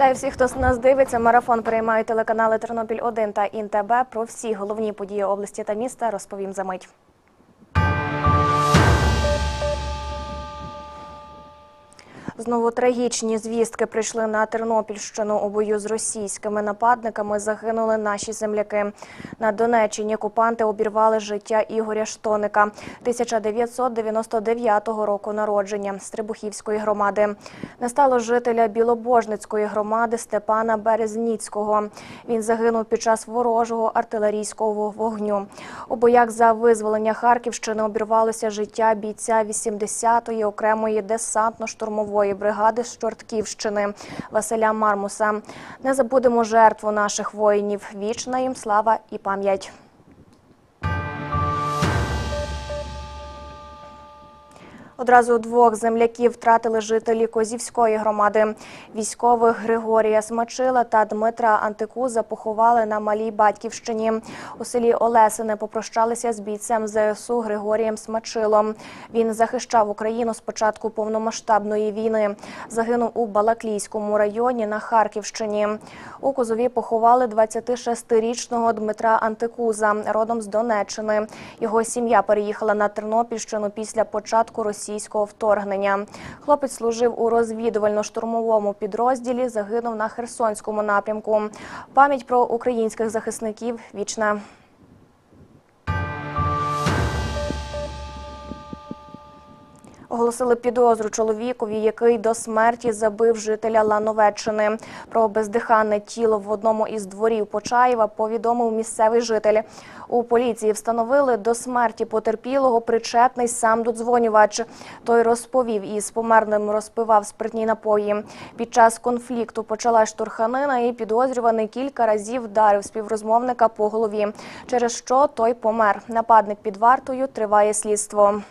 Вітаю всіх, хто нас дивиться. Марафон приймають телеканали Тернопіль 1 та ІНТБ. Про всі головні події області та міста розповім за мить. Знову трагічні звістки прийшли на Тернопільщину у бою з російськими нападниками. Загинули наші земляки. На Донеччині окупанти обірвали життя Ігоря Штоника, 1999 року народження з Трибухівської громади. Не стало жителя Білобожницької громади Степана Березніцького. Він загинув під час ворожого артилерійського вогню. У боях за визволення Харківщини обірвалося життя бійця 80-ї окремої десантно-штурмової бригади з Чортківщини Василя Мармуса. Не забудемо жертву наших воїнів. Вічна їм слава і пам'ять. Одразу двох земляків втратили жителі Козівської громади. Військових Григорія Смачила та Дмитра Антикуза поховали на малій батьківщині. У селі Олесине попрощалися з бійцем ЗСУ Григорієм Смачилом. Він захищав Україну з початку повномасштабної війни. Загинув у Балаклійському районі на Харківщині. У Козові поховали 26-річного Дмитра Антикуза, родом з Донеччини. Його сім'я переїхала на Тернопільщину після початку російського вторгнення. Хлопець служив у розвідувально-штурмовому підрозділі, загинув на Херсонському напрямку. Пам'ять про українських захисників вічна. Оголосили підозру чоловікові, який до смерті забив жителя Лановеччини. Про бездиханне тіло в одному із дворів Почаєва повідомив місцевий житель. У поліції встановили до смерті потерпілого причетний сам додзвонювач. Той розповів із померлим розпивав спиртні напої. Під час конфлікту почалась штурханина і підозрюваний кілька разів вдарив співрозмовника по голові, через що той помер. Нападник під вартою триває слідство.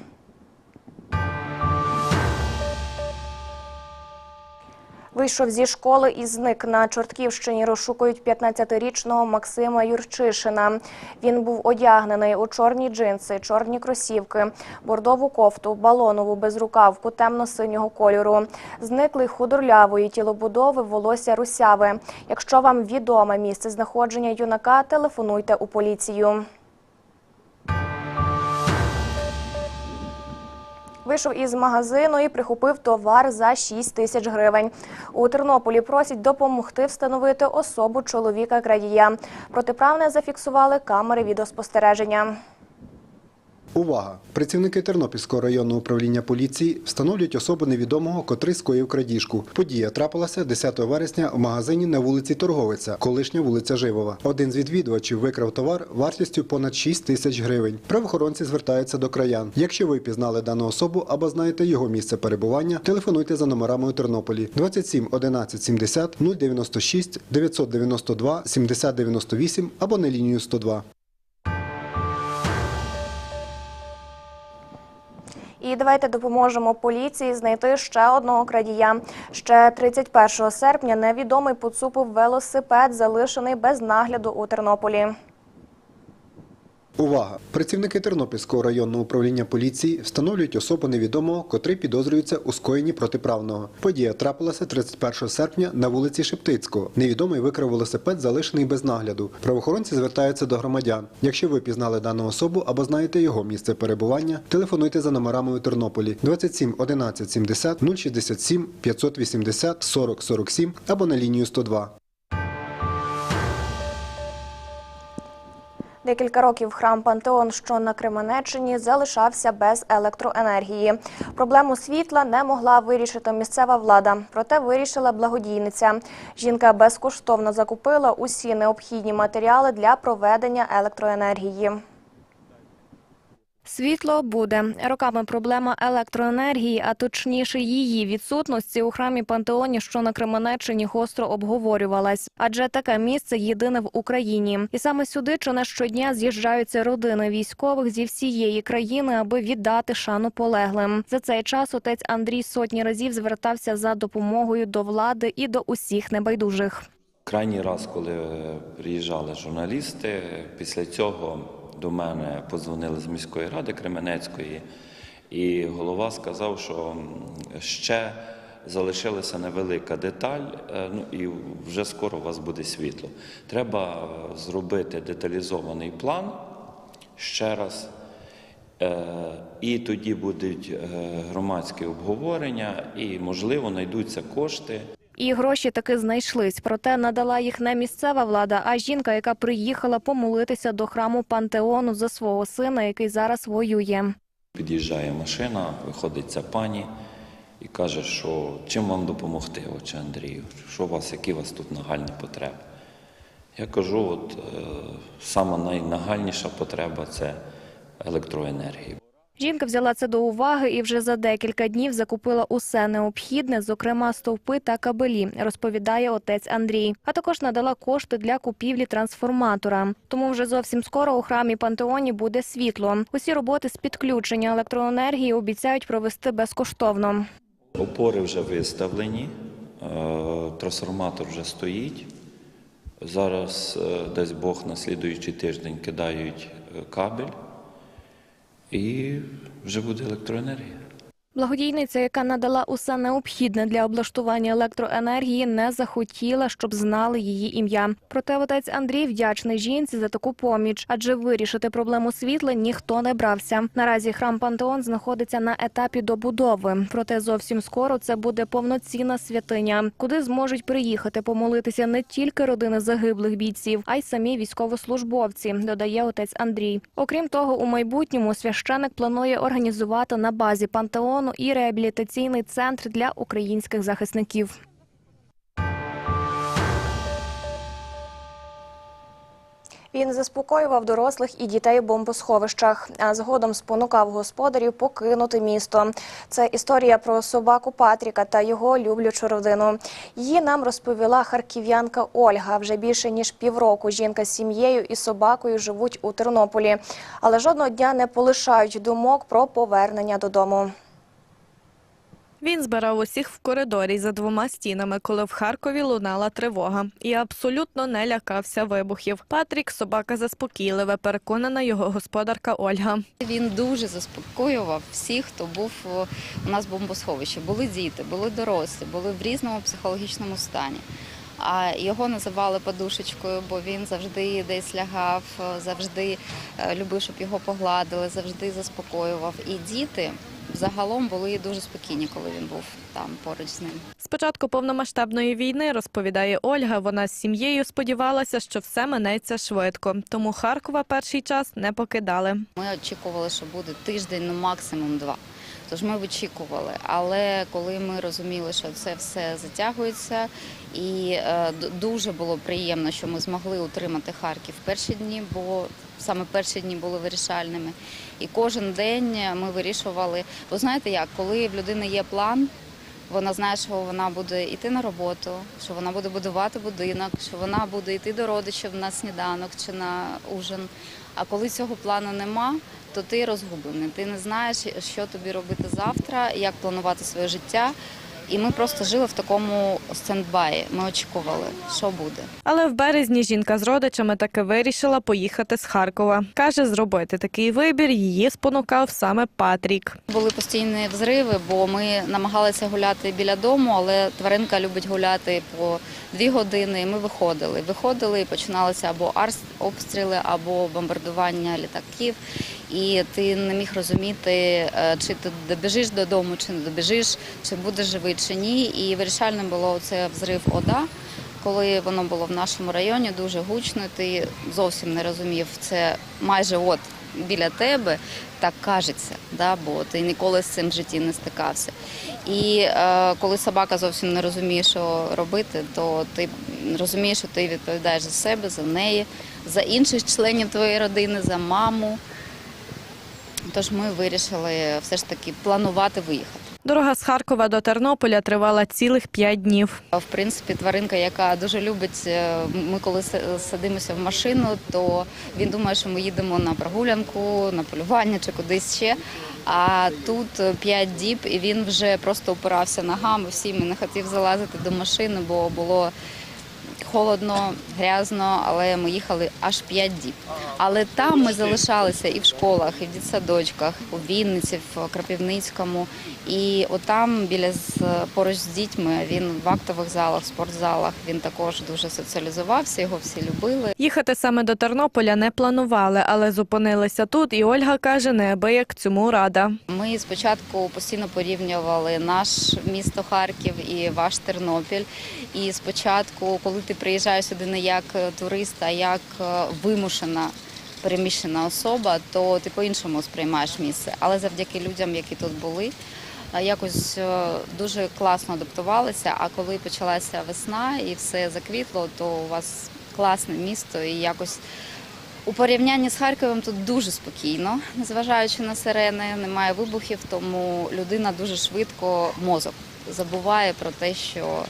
Вийшов зі школи і зник на Чортківщині. Розшукують 15-річного Максима Юрчишина. Він був одягнений у чорні джинси, чорні кросівки, бордову кофту, балонову безрукавку темно-синього кольору. Зниклий худорлявої тілобудови, волосся русяве. Якщо вам відоме місце знаходження юнака, телефонуйте у поліцію. Вийшов із магазину і прихопив товар за 6 тисяч гривень. У Тернополі просять допомогти встановити особу чоловіка крадія. Протиправне зафіксували камери відеоспостереження. Увага! Працівники Тернопільського районного управління поліції встановлюють особу невідомого, котрий скоїв крадіжку. Подія трапилася 10 вересня в магазині на вулиці Торговиця, колишня вулиця Живова. Один з відвідувачів викрав товар вартістю понад 6 тисяч гривень. Правоохоронці звертаються до краян. Якщо ви пізнали дану особу або знаєте його місце перебування, телефонуйте за номерами у Тернополі 27 11 70 096 992 70 98 або на лінію 102. І давайте допоможемо поліції знайти ще одного крадія. Ще 31 серпня невідомий поцупив велосипед, залишений без нагляду у Тернополі. Увага! Працівники Тернопільського районного управління поліції встановлюють особу невідомого, котрий підозрюється у скоєнні протиправного. Подія трапилася 31 серпня на вулиці Шептицького. Невідомий викрав велосипед, залишений без нагляду. Правоохоронці звертаються до громадян. Якщо ви пізнали дану особу або знаєте його місце перебування, телефонуйте за номерами у Тернополі 27 11 70 067 580 40 47 або на лінію 102. Декілька років храм Пантеон, що на Кременеччині, залишався без електроенергії. Проблему світла не могла вирішити місцева влада, проте вирішила благодійниця. Жінка безкоштовно закупила усі необхідні матеріали для проведення електроенергії. Світло буде роками проблема електроенергії, а точніше її відсутності у храмі Пантеоні, що на Кременеччині, гостро обговорювалась. Адже таке місце єдине в Україні, і саме сюди чи не щодня з'їжджаються родини військових зі всієї країни, аби віддати шану полеглим. За цей час отець Андрій сотні разів звертався за допомогою до влади і до усіх небайдужих. Крайній раз, коли е, приїжджали журналісти, після цього до мене подзвонили з міської ради Кременецької, і голова сказав, що ще залишилася невелика деталь, е, ну і вже скоро у вас буде світло. Треба е, зробити деталізований план ще раз. Е, І тоді будуть громадські обговорення, і, можливо, знайдуться кошти. І гроші таки знайшлись. Проте надала їх не місцева влада, а жінка, яка приїхала помолитися до храму пантеону за свого сина, який зараз воює. Під'їжджає машина, виходить ця пані і каже, що чим вам допомогти, отче Андрію, що у вас, які у вас тут нагальні потреби. Я кажу, от е, сама найнагальніша потреба це електроенергія. Жінка взяла це до уваги і вже за декілька днів закупила усе необхідне, зокрема стовпи та кабелі, розповідає отець Андрій. А також надала кошти для купівлі трансформатора. Тому вже зовсім скоро у храмі пантеоні буде світло. Усі роботи з підключення електроенергії обіцяють провести безкоштовно. Опори вже виставлені, е, трансформатор вже стоїть. Зараз, е, дасть Бог, на слідуючий тиждень кидають е, кабель і вже буде електроенергія. Благодійниця, яка надала усе необхідне для облаштування електроенергії, не захотіла, щоб знали її ім'я. Проте отець Андрій вдячний жінці за таку поміч, адже вирішити проблему світла ніхто не брався. Наразі храм Пантеон знаходиться на етапі добудови. Проте зовсім скоро це буде повноцінна святиня, куди зможуть приїхати помолитися не тільки родини загиблих бійців, а й самі військовослужбовці. Додає отець Андрій. Окрім того, у майбутньому священик планує організувати на базі пантеону і реабілітаційний центр для українських захисників. Він заспокоював дорослих і дітей у бомбосховищах, а згодом спонукав господарів покинути місто. Це історія про собаку Патріка та його люблячу родину. Її нам розповіла харків'янка Ольга. Вже більше ніж півроку жінка з сім'єю і собакою живуть у Тернополі, але жодного дня не полишають думок про повернення додому. Він збирав усіх в коридорі за двома стінами, коли в Харкові лунала тривога, і абсолютно не лякався вибухів. Патрік собака заспокійливе, переконана його господарка Ольга. Він дуже заспокоював всіх, хто був у нас в бомбосховищі. Були діти, були дорослі, були в різному психологічному стані. А його називали подушечкою, бо він завжди десь лягав, завжди е, любив, щоб його погладили, завжди заспокоював. І діти загалом були дуже спокійні, коли він був там поруч з ним. З початку повномасштабної війни, розповідає Ольга, вона з сім'єю сподівалася, що все минеться швидко, тому Харкова перший час не покидали. Ми очікували, що буде тиждень, ну максимум два. Тож ми очікували. Але коли ми розуміли, що це все затягується, і е, дуже було приємно, що ми змогли утримати Харків перші дні, бо саме перші дні були вирішальними. І кожен день ми вирішували. Бо знаєте як, коли в людини є план. Вона знає, що вона буде йти на роботу, що вона буде будувати будинок, що вона буде йти до родичів на сніданок чи на ужин. А коли цього плану нема, то ти розгублений. Ти не знаєш, що тобі робити завтра, як планувати своє життя. І ми просто жили в такому стендбаї. Ми очікували, що буде. Але в березні жінка з родичами таки вирішила поїхати з Харкова. Каже, зробити такий вибір її спонукав саме Патрік. Були постійні взриви, бо ми намагалися гуляти біля дому, але тваринка любить гуляти по дві години. І ми виходили. Виходили і починалися або артобстріли, або бомбардування літаків. І ти не міг розуміти, е, чи ти добіжиш додому, чи не добіжиш, чи будеш живий, чи ні. І вирішальним було це взрив ОДА. Коли воно було в нашому районі дуже гучно, ти зовсім не розумів, це майже от біля тебе, так кажеться, да, бо ти ніколи з цим в житті не стикався. І е, коли собака зовсім не розуміє, що робити, то ти розумієш, що ти відповідаєш за себе, за неї, за інших членів твоєї родини, за маму. Тож ми вирішили все ж таки планувати виїхати. Дорога з Харкова до Тернополя тривала цілих п'ять днів. В принципі, тваринка, яка дуже любить, е, ми коли садимося в машину, то він думає, що ми їдемо на прогулянку, на полювання чи кудись ще. А тут п'ять діб, і він вже просто опирався ногами всім і не хотів залазити до машини, бо було холодно, грязно, але ми їхали аж 5 діб. Але там ми залишалися і в школах, і в дитсадочках, у Вінниці, в Кропивницькому. І отам, біля поруч з дітьми, він в актових залах, в спортзалах. Він також дуже соціалізувався, його всі любили. Їхати саме до Тернополя не планували, але зупинилися тут, і Ольга каже, неабияк цьому рада. Ми спочатку постійно порівнювали наш місто Харків і ваш Тернопіль. І спочатку, коли ти приїжджаєш сюди не як турист, а як е, вимушена переміщена особа, то ти по-іншому сприймаєш місце. Але завдяки людям, які тут були, е, якось е, дуже класно адаптувалися. А коли почалася весна і все заквітло, то у вас класне місто і якось. У порівнянні з Харковом тут дуже спокійно, незважаючи на сирени, немає вибухів, тому людина дуже швидко мозок забуває про те, що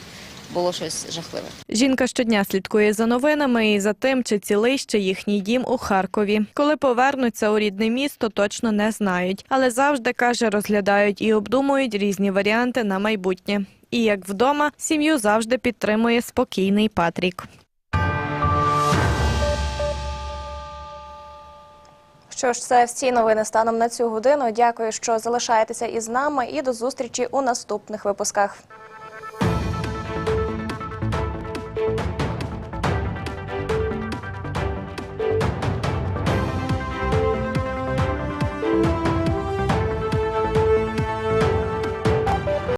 було щось жахливе. Жінка щодня слідкує за новинами і за тим, чи цілий ще їхній дім у Харкові. Коли повернуться у рідне місто, точно не знають, але завжди каже, розглядають і обдумують різні варіанти на майбутнє. І як вдома, сім'ю завжди підтримує спокійний Патрік. Що ж, це всі новини станом на цю годину. Дякую, що залишаєтеся із нами, і до зустрічі у наступних випусках.